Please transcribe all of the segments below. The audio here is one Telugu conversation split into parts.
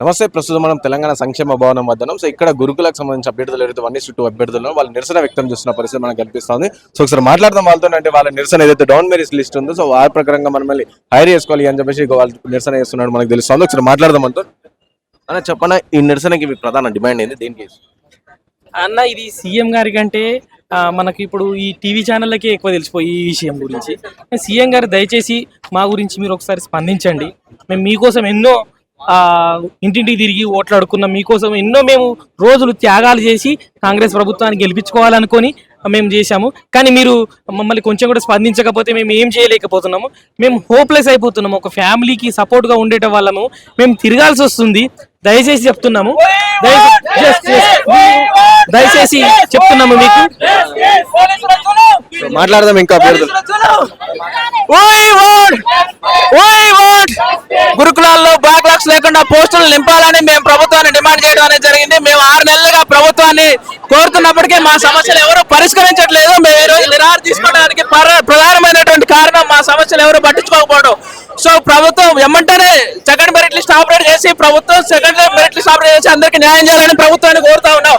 నమస్తే ప్రస్తుతం మనం తెలంగాణ సంక్షేమ భవనం వద్దనం సో ఇక్కడ గురుకులకు సంబంధించిన అభ్యర్థులు ఎవరైతే వన్ చుట్టూ అభ్యర్థులను వాళ్ళు నిరసన వ్యక్తం చేస్తున్న పరిస్థితి మనకు కనిపిస్తుంది. సో ఒకసారి మాట్లాడదాం వాళ్ళతో అంటే వాళ్ళ నిరసన ఏదైతే డౌన్ మెరిస్ లిస్ట్ ఉందో సో వారి ప్రకారంగా మనం మళ్ళీ హైర్ చేసుకోవాలి అని చెప్పేసి వాళ్ళు నిరసన చేస్తున్నాడు మనకు తెలుస్తుంది. ఒకసారి మాట్లాడదాం అంతా అన్న చెప్పన ఈ నిరసనకి మీ ప్రధాన డిమాండ్ ఏంది? దేనికి? అన్న ఇది సీఎం గారి కంటే మనకి ఇప్పుడు ఈ టీవీ ఛానళ్ళకే ఎక్కువ తెలిసిపోయి ఈ విషయం గురించి. సీఎం గారు దయచేసి మా గురించి మీరు ఒకసారి స్పందించండి. మేము మీకోసం ఎన్నో ఇంటింటికి తిరిగి ఓట్లాడుకున్నాం. మీకోసం ఎన్నో మేము రోజులు త్యాగాలు చేసి కాంగ్రెస్ ప్రభుత్వాన్ని గెలిపించుకోవాలనుకొని మేము చేశాము. కానీ మీరు మమ్మల్ని కొంచెం కూడా స్పందించకపోతే మేము ఏం చేయలేకపోతున్నాము. మేము హోప్లెస్ అయిపోతున్నాము. ఒక ఫ్యామిలీకి సపోర్ట్గా ఉండేట వాళ్ళము. మేము తిరగాల్సి వస్తుంది. దయచేసి చెప్తున్నాము. దయచేసి చెప్తున్నాము మీకు. మాట్లాడదాం ఇంకా కోరుతున్నప్పటికీ మా సమస్యలు ఎవరు పరిష్కరించట్లేదు. మేము ఈ రోజు నిరాహార తీసుకోవడానికి పర- ప్రధానమైనటువంటి కారణం మా సమస్యలు ఎవరు పట్టించుకోకపోవడం. సో ప్రభుత్వం ఎమ్మంటేనే సెకండ్ మెరిట్ లిస్ట్ ఆపరేట్ చేసి ప్రభుత్వం సెకండ్ మెరిట్ లిస్ట్ ఆపరేట్ చేసి అందరికి న్యాయం చేయాలని ప్రభుత్వాన్ని కోరుతా ఉన్నాం.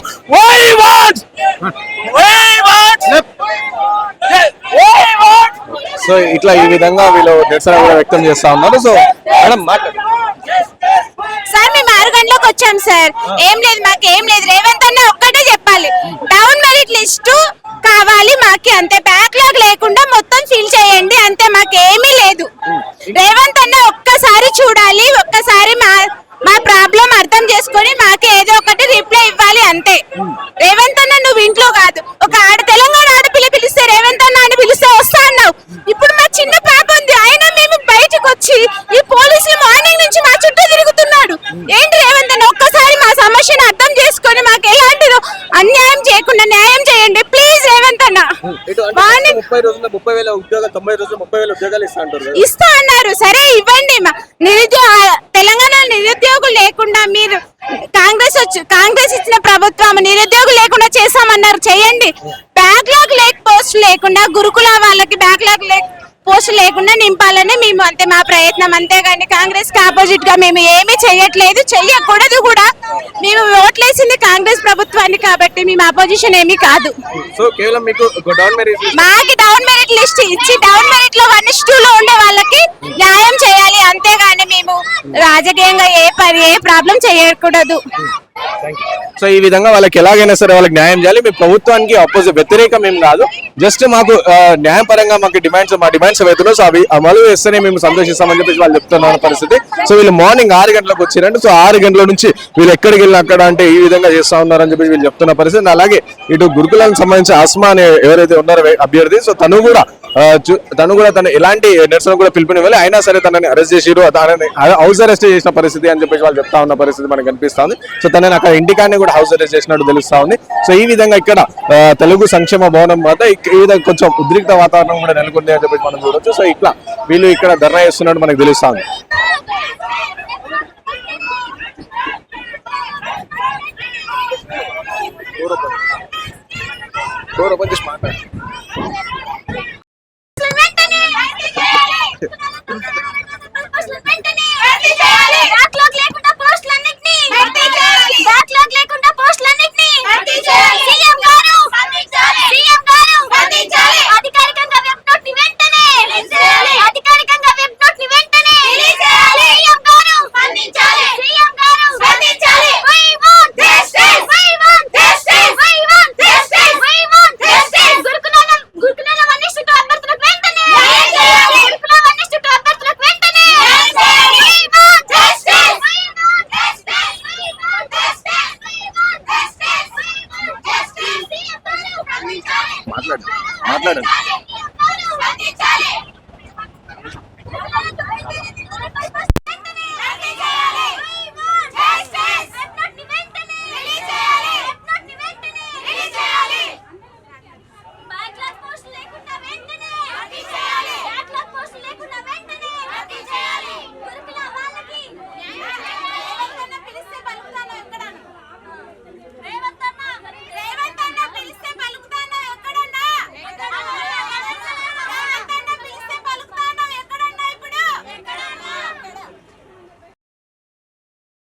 సో ఇట్లా ఈ విధంగా వీళ్ళు నిరసన కూడా వ్యక్తం చేస్తా ఉన్నారు. సో మేడం మాట్లాడు సార్ మేము ఆరు గంటలకు వచ్చాం సార్. ఏం లేదు మాకు ఏం లేదు. రేవంత్ అన్న ఒక్కటే చెప్పాలి డౌన్ మెరిట్ లిస్ట్ కావాలి మాకి అంతే బ్యాక్లాగ్ లేకుండా మొత్తం ఫిల్ చేయండి అంతే మాకు ఏమీ లేదు రేవంత్ అన్న ఒక్కసారి చూడాలి ఒక్కసారి మా మా ప్రాబ్లం అర్థం చేసుకొని మాకు ఏదో ఒకటి రిప్లై ఇవ్వాలి అంతే రేవంత్ అన్న నువ్వు ఇంట్లో కాదు ఒక ఆడ తెలంగాణ ఆడపిల్ల పిలిస్తే రేవంత్ అన్న అని పిలిస్తే వస్తా అన్నావు ఇప్పుడు మా చిన్న పాప ఉంది అయినా మేము బయటకు వచ్చి ఈ పోలీసులు మార్నింగ్ నుంచి మా చుట్టూ తిరుగుతున్నాడు. ఏంటి రేవంత్ అన్న ఒక్కసారి మా సమస్యను అర్థం చేసుకొని మాకు ఎలాంటిదో అన్యాయం చేయకుండా న్యాయం చేయండి. ప్లీజ్ రేవంత్ అన్న. ఇస్తా అన్నారు. సరే ఇవ్వండి. మా- నిరుద్యోగ తెలంగాణ నిరుద్యోగులు లేకుండా మీరు కాంగ్రెస్ వచ్చి కాంగ్రెస్ ఇచ్చిన ప్రభుత్వం నిరుద్యోగులు లేకుండా చేస్తామన్నారు చేయండి. బ్యాక్లాగ్ లేక పోస్ట్ లేకుండా గురుకుల వాళ్ళకి బ్యాక్లాగ్ లేక పోస్ట్ లేకుండా నింపాలని మేము అంతే మా ప్రయత్నం అంతేగాని కాంగ్రెస్కి ఆపోజిట్గా మేము ఏమీ చెయ్యట్లేదు చెయ్యకూడదు కూడా. మేము ఓట్లేసింది కాంగ్రెస్ ప్రభుత్వాన్ని కాబట్టి మేము అపోజిషన్ ఏమీ కాదు. మీకు డౌన్ మెరిట్ మాకి డౌన్ మెరిట్ లిస్ట్ ఇచ్చి డౌన్ మెరిట్లో వన్ టూ లో ఉండే వాళ్ళకి న్యాయం చేయాలి. అంతేగాని మేము రాజకీయంగా ఏ పని ఏ ప్రాబ్లం చేయకూడదు. సో ఈ విధంగా వాళ్ళకి ఎలాగైనా సరే వాళ్ళకి న్యాయం చేయాలి. మీ ప్రభుత్వానికి అపోజిట్ వ్యతిరేకం ఏం కాదు జస్ట్ మాకు న్యాయపరంగా మాకు డిమాండ్స్ మా డిమాండ్స్ అవుతున్నాయి సో అవి అమలు వేస్తేనే మేము సంతోషిస్తామని చెప్పేసి వాళ్ళు చెప్తున్నారు పరిస్థితి. సో వీళ్ళు మార్నింగ్ ఆరు గంటలకు వచ్చిరంటే సో ఆరు గంటల నుంచి వీళ్ళు ఎక్కడికి వెళ్ళిన అక్కడ అంటే ఈ విధంగా చేస్తా ఉన్నారని చెప్పేసి వీళ్ళు చెప్తున్న పరిస్థితి. అలాగే ఇటు గురుకులానికి సంబంధించి ఆస్మా అనే ఎవరైతే ఉన్నారో అభ్యర్థి సో తను కూడా తను కూడా తను ఎలాంటి నిరసన కూడా పిలుపునివ్వాలి. అయినా సరే తనని అరెస్ట్ చేసిరు తనని హౌస్ అరెస్ట్ చేసిన పరిస్థితి అని చెప్పేసి వాళ్ళు చెప్తా ఉన్న పరిస్థితి మనకు కనిపిస్తుంది. సో తనని అక్కడ ఇంటికాన్ని కూడా హౌస్ అరెస్ట్ చేసినట్టు తెలుస్తా ఉంది సో ఈ విధంగా ఇక్కడ తెలుగు సంక్షేమ భవనం వద్ద ఈ విధంగా కొంచెం ఉద్రిక్త వాతావరణం కూడా నెలకొంది అని చెప్పేసి మనం చూడొచ్చు. సో ఇట్లా వీళ్ళు ఇక్కడ ధర్నా చేస్తున్నట్టు మనకు తెలుస్తా ఉంది